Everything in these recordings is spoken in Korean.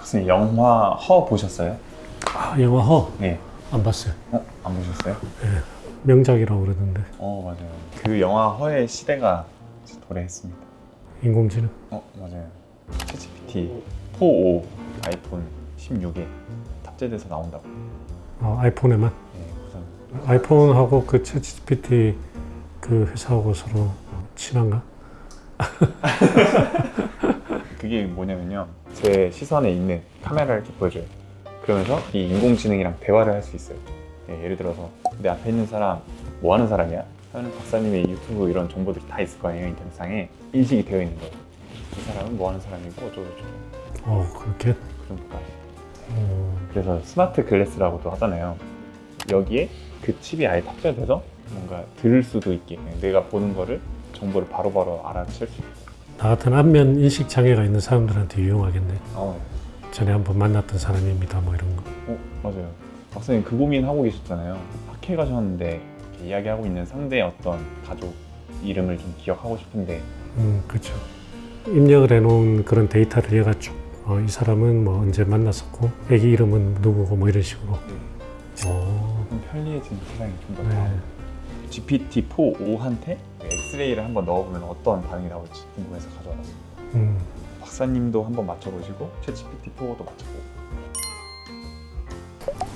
선생님 영화 허 보셨어요? 아, 영화 허? 네. 안 봤어요. 어? 안 보셨어요? 명작이라고 그러던데. 어 맞아요. 그 영화 허의 시대가 이제 도래했습니다. 인공지능. 어 맞아요. 챗GPT 4.5 아이폰 16에 탑재돼서 나온다고. 어, 아이폰에만. 네, 우선 아이폰하고 그 챗GPT 그 회사하고 서로 친한가? 그게 뭐냐면요. 제 시선에 있는 카메라를 이렇게 보여줘요. 그러면서 이 인공지능이랑 대화를 할 수 있어요. 예, 예를 들어서 내 앞에 있는 사람 뭐 하는 사람이야? 하는 박사님의 유튜브 이런 정보들이 다 있을 거 아니에요 인터넷상에 인식이 되어 있는 거예요. 이 사람은 뭐 하는 사람이고 어쩌고 저쩌고 어, 그렇게? 그 정도까지. 어, 그래서 스마트 글래스라고도 하잖아요. 여기에 그 칩이 아예 탑재돼서 뭔가 들을 수도 있게 내가 보는 거를 정보를 바로바로 알아챌 수 있게. 나 같은 안면 인식 장애가 있는 사람들한테 유용하겠네. 어, 전에 한번 만났던 사람입니다. 뭐 이런 거. 어 맞아요. 박사님 그 고민 하고 계셨잖아요. 학회 가셨는데 이렇게 이야기하고 있는 상대의 어떤 가족 이름을 좀 기억하고 싶은데 음, 그렇죠. 입력을 해놓은 그런 데이터를 얘가 쭉, 어, 이 사람은 뭐 언제 만났었고, 애기 이름은 누구고 뭐 이런 식으로. 어, 좀 편리해진 세상이 좀 더 네. 나아요. GPT-4 5한테 엑스레이를 한번 넣어보면 어떤 반응이 나올지 궁금해서 가져와봤어요. 음, 박사님도 한번 맞춰보시고 챗GPT-4도 맞춰보고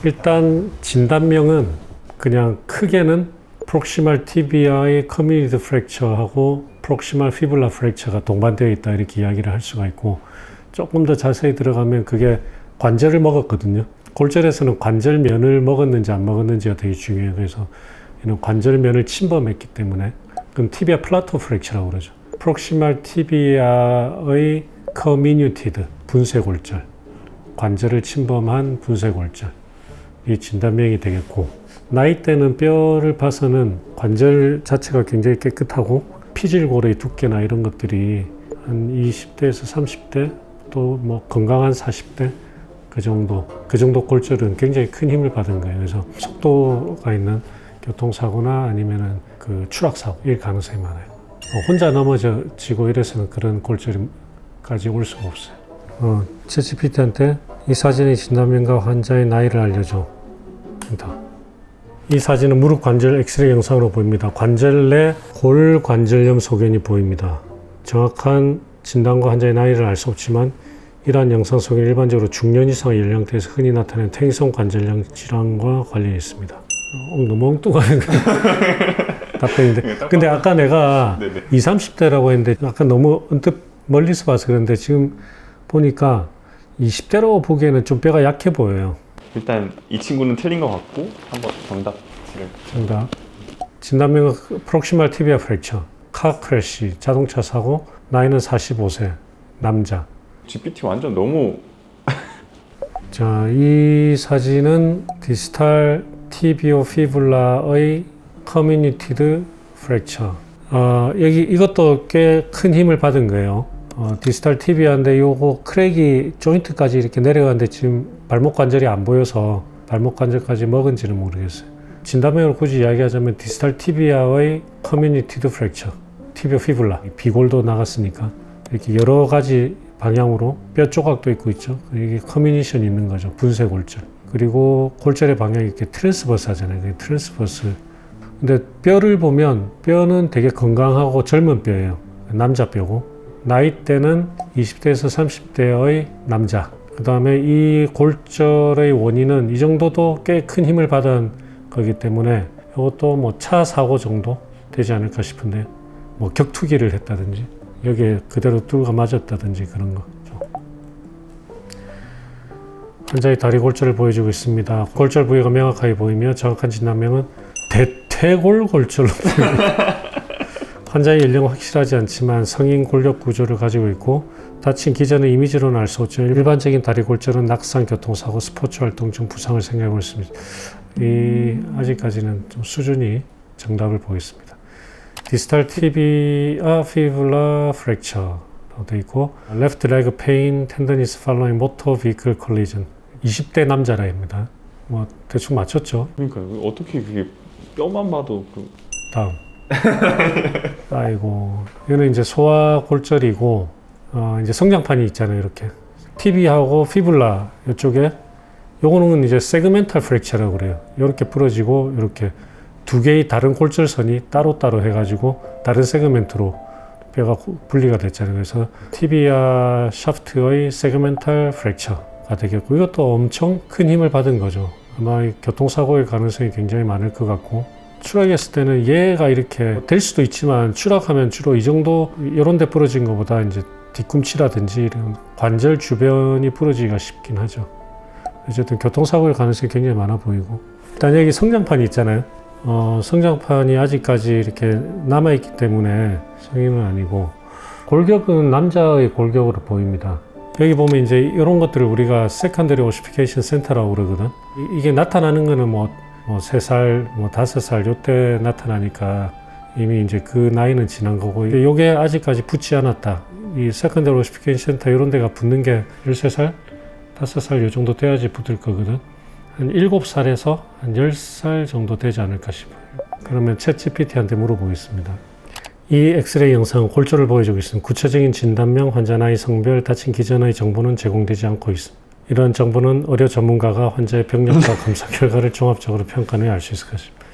일단 진단명은 그냥 크게는 프록시말 TBI 커뮤니티 프랙처하고 프록시말 피블라 프랙처가 동반되어 있다 이렇게 이야기를 할 수가 있고 조금 더 자세히 들어가면 그게 관절을 먹었거든요. 골절에서는 관절면을 먹었는지 안 먹었는지가 되게 중요해요. 그래서 이는 관절면을 침범했기 때문에 그럼 티비아 플라토 프랙처라고 그러죠. 프록시말 티비아의 커뮤니티드 분쇄 골절 관절을 침범한 분쇄 골절 이 진단명이 되겠고 나이대는 뼈를 봐서는 관절 자체가 굉장히 깨끗하고 피질골의 두께나 이런 것들이 한 20대에서 30대 또 뭐 건강한 40대 그 정도 그 정도 골절은 굉장히 큰 힘을 받은 거예요. 그래서 속도가 있는 교통사고나 아니면은 그 추락사고일 가능성이 많아요. 어, 혼자 넘어지고 이래서는 그런 골절까지 올 수가 없어요. 어, 챗GPT한테 이 사진의 진단명과 환자의 나이를 알려줘. 다. 이 사진은 무릎 관절 엑스레이 영상으로 보입니다. 관절 내 골관절염 소견이 보입니다. 정확한 진단과 환자의 나이를 알 수 없지만 이러한 영상 소견은 일반적으로 중년 이상의 연령대에서 흔히 나타나는 퇴행성 관절염 질환과 관련이 있습니다. 어, 너무 엉뚱한 답변인데. 근데 아까 내가 네네. 20, 30대라고 했는데 아까 너무 언뜻 멀리서 봐서 그런데 지금 보니까 20대라고 보기에는 좀 뼈가 약해 보여요. 일단 이 친구는 틀린 것 같고 한번 정답 지금 정답. 진단명은 프록시말 티비아 프랙처, 카 크래시, 자동차 사고, 나이는 45세, 남자. GPT 완전 너무 자, 이 사진은 디스탈 티비오 피블라의 커뮤니티드 프랙처. 어, 여기 이것도 꽤 큰 힘을 받은 거예요. 어, 디스탈 티비아인데 요거 크랙이 조인트까지 이렇게 내려가는데 지금 발목 관절이 안 보여서 발목 관절까지 먹은지는 모르겠어요. 진단명을 굳이 이야기하자면 디스탈 티비아의 커뮤니티드 프랙처, 티비오 피블라, 비골도 나갔으니까 이렇게 여러 가지 방향으로 뼈 조각도 있고 있죠. 이게 커뮤니션이 있는 거죠. 분쇄 골절. 그리고 골절의 방향이 이렇게 트랜스버스 하잖아요. 트랜스버스. 근데 뼈를 보면 뼈는 되게 건강하고 젊은 뼈예요. 남자 뼈고. 나이대는 20대에서 30대의 남자. 그 다음에 이 골절의 원인은 이 정도도 꽤 큰 힘을 받은 거기 때문에 이것도 뭐 차 사고 정도 되지 않을까 싶은데 뭐 격투기를 했다든지 여기에 그대로 뚫가 맞았다든지 그런 거. 환자의 다리 골절을 보여주고 있습니다. 골절 부위가 명확하게 보이며 정확한 진단명은 대퇴골 골절로 보입니다. 환자의 연령은 확실하지 않지만 성인 골격 구조를 가지고 있고 다친 기전의 이미지로는 알 수 없지만 일반적인 다리 골절은 낙상, 교통사고, 스포츠 활동 중 부상을 생각해 볼 수 있습니다. 이 아직까지는 좀 수준이 정답을 보겠습니다. 디스탈 티비아 피블라 프랙처 돼 있고 left leg pain tenderness following motor vehicle collision 20대 남자라입니다. 뭐 대충 맞췄죠. 그러니까 어떻게 그게 뼈만 봐도 그 다음. 아이고 이거는 이제 소아 골절이고 어, 이제 성장판이 있잖아요 이렇게 TB하고 피블라 이쪽에 요거는 이제 세그멘탈 프랙처라고 그래요. 이렇게 부러지고 이렇게 두 개의 다른 골절선이 따로따로 해가지고 다른 세그멘트로 뼈가 구- 분리가 됐잖아요. 그래서 티비아 샤프트의 세그멘탈 프랙처 가 되겠고 이것도 엄청 큰 힘을 받은 거죠. 아마 이 교통사고의 가능성이 굉장히 많을 것 같고 추락했을 때는 얘가 이렇게 될 수도 있지만 추락하면 주로 이 정도 이런 데 부러진 것보다 이제 뒤꿈치라든지 이런 관절 주변이 부러지기가 쉽긴 하죠. 어쨌든 교통사고의 가능성이 굉장히 많아 보이고 일단 여기 성장판이 있잖아요. 어, 성장판이 아직까지 이렇게 남아있기 때문에 성인은 아니고 골격은 남자의 골격으로 보입니다. 여기 보면 이제 이런 것들을 우리가 세컨더리 오시피케이션 센터라고 그러거든. 이- 이게 나타나는 거는 뭐, 뭐 3살, 뭐 5살 요때 나타나니까 이미 이제 그 나이는 지난 거고 이게 아직까지 붙지 않았다. 이 세컨더리 오시피케이션 센터 이런 데가 붙는 게 13살, 5살 요 정도 돼야지 붙을 거거든. 한 7살에서 한 10살 정도 되지 않을까 싶어요. 그러면 챗 GPT한테 물어보겠습니다. 이 엑스레이 영상은 골절을 보여주고 있습니다. 구체적인 진단명, 환자 나이, 성별, 다친 기전의 정보는 제공되지 않고 있습니다. 이러한 정보는 의료 전문가가 환자의 병력과 검사 결과를 종합적으로 평가해 알 수 있을 것입니다.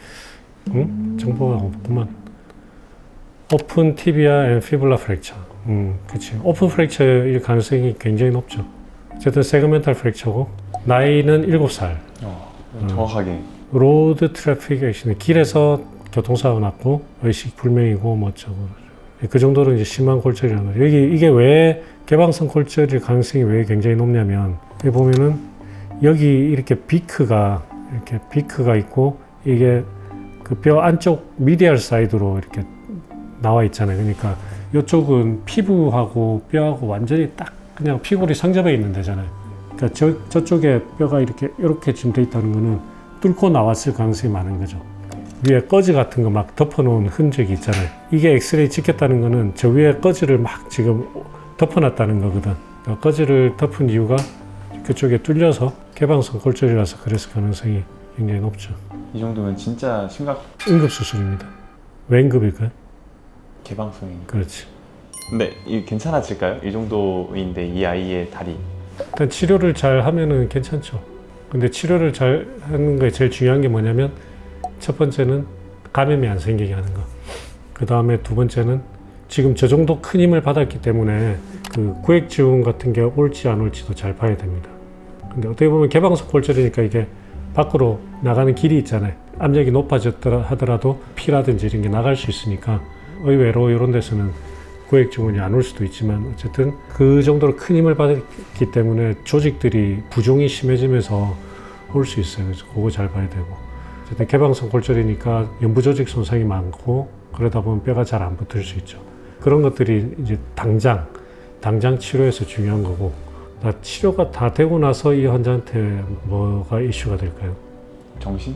응? 정보가 없구만. 오픈 티비아 앤 피블라 프랙처. 음, 그치. 오픈 프랙처일 가능성이 굉장히 높죠. 어쨌든 세그멘탈 프랙처고 나이는 7살. 어, 정확하게 로드 트래픽 액시는 길에서 교통사고 났고 의식 불명이고 뭐 어쩌고 그 정도로 이제 심한 골절이라는 거죠. 여기 이게 왜 개방성 골절일 가능성이 왜 굉장히 높냐면 여기 보면은 여기 이렇게 비크가 이렇게 비크가 있고 이게 그 뼈 안쪽 미디얼 사이드로 이렇게 나와 있잖아요. 그러니까 이쪽은 피부하고 뼈하고 완전히 딱 그냥 피골이 상접해 있는 데잖아요. 그러니까 저, 저쪽에 뼈가 이렇게 이렇게 지금 돼 있다는 거는 뚫고 나왔을 가능성이 많은 거죠. 위에 꺼지 같은 거 막 덮어놓은 흔적이 있잖아요. 이게 엑스레이 찍혔다는 거는 저 위에 꺼지를 막 지금 덮어놨다는 거거든. 그러니까 꺼지를 덮은 이유가 그쪽에 뚫려서 개방성 골절이라서 그랬을 가능성이 굉장히 높죠. 이 정도면 진짜 심각 응급 수술입니다. 왜 응급일까요? 개방성이. 그렇지. 근데 이 괜찮아질까요? 이 정도인데 이 아이의 다리. 일단 치료를 잘 하면은 괜찮죠. 근데 치료를 잘 하는 거에 제일 중요한 게 뭐냐면 첫 번째는 감염이 안 생기게 하는 거. 그 다음에 두 번째는 지금 저 정도 큰 힘을 받았기 때문에 그 구획 지원 같은 게 올지 안 올지도 잘 봐야 됩니다. 근데 어떻게 보면 개방성 골절이니까 이게 밖으로 나가는 길이 있잖아요. 압력이 높아졌더라 하더라도 피라든지 이런 게 나갈 수 있으니까 의외로 이런 데서는 구획 지원이 안 올 수도 있지만 어쨌든 그 정도로 큰 힘을 받았기 때문에 조직들이 부종이 심해지면서 올 수 있어요. 그래서 그거 잘 봐야 되고 어쨌든 개방성 골절이니까 연부 조직 손상이 많고 그러다 보면 뼈가 잘 안 붙을 수 있죠. 그런 것들이 이제 당장 당장 치료에서 중요한 거고 나 치료가 다 되고 나서 이 환자한테 뭐가 이슈가 될까요? 정신?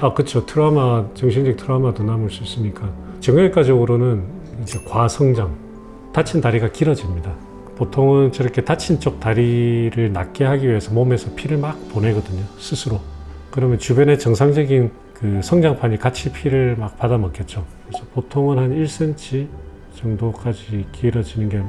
아, 그렇죠. 트라우마, 정신적 트라우마도 남을 수 있으니까. 정형외과적으로는 이제 과성장, 다친 다리가 길어집니다. 보통은 저렇게 다친 쪽 다리를 낫게 하기 위해서 몸에서 피를 막 보내거든요. 스스로. 그러면 주변에 정상적인 그 성장판이 같이 피를 막 받아 먹겠죠. 그래서 보통은 한 1cm 정도까지 길어지는 게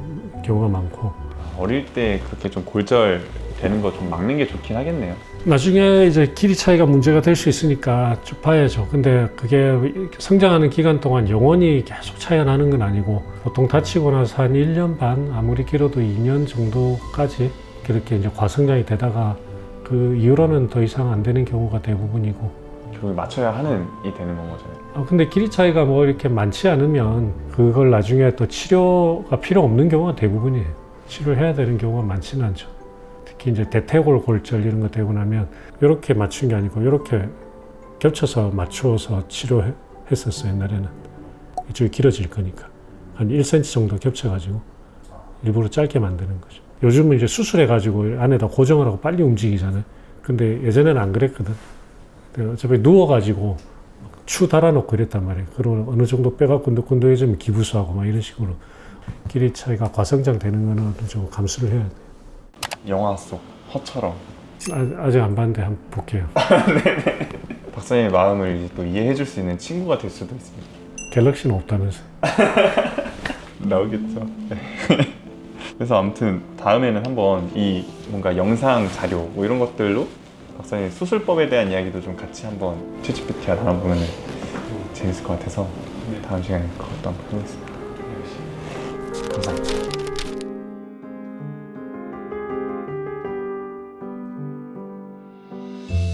경우가 많고 어릴 때 그렇게 좀 골절 되는 거 좀 막는 게 좋긴 하겠네요. 나중에 이제 길이 차이가 문제가 될 수 있으니까 쭉 봐야죠. 근데 그게 성장하는 기간 동안 영원히 계속 차이가 나는 건 아니고 보통 다치고 나서 한 1년 반, 아무리 길어도 2년 정도까지 그렇게 이제 과성장이 되다가 그 이후로는 더 이상 안 되는 경우가 대부분이고. 결국에 맞춰야 하는 이 되는 건 거잖아요. 아, 근데 길이 차이가 뭐 이렇게 많지 않으면 그걸 나중에 또 치료가 필요 없는 경우가 대부분이에요. 치료해야 되는 경우가 많지는 않죠. 특히 이제 대퇴골 골절 이런 거 되고 나면 이렇게 맞춘 게 아니고 이렇게 겹쳐서 맞추어서 치료했었어요 옛날에는 이쪽이 길어질 거니까 한 1cm 정도 겹쳐가지고 일부러 짧게 만드는 거죠. 요즘은 이제 수술해가지고 안에다 고정을 하고 빨리 움직이잖아요. 근데 예전에는 안 그랬거든. 어차피 누워가지고 추 달아놓고 이랬단 말이에요. 그러면 어느 정도 뼈가 꼰덕꼰덕해지면 기부수하고 막 이런 식으로 길이 차이가 과성장 되는 거는 어느 정도 감수를 해야 돼. 영화 속 허처럼 아, 아직 안 봤는데 한번 볼게요. 박사님의 마음을 이제 또 이해해 줄 수 있는 친구가 될 수도 있습니다. 갤럭시는 없다면서. 나오겠죠. 그래서 아무튼 다음에는 한번 이 뭔가 영상 자료 뭐 이런 것들로 박사님 수술법에 대한 이야기도 좀 같이 한번 챗GPT와 나눠보면 재밌을 것 같아서 다음 시간에 그것도 한번 해보겠습니다. 감사합니다.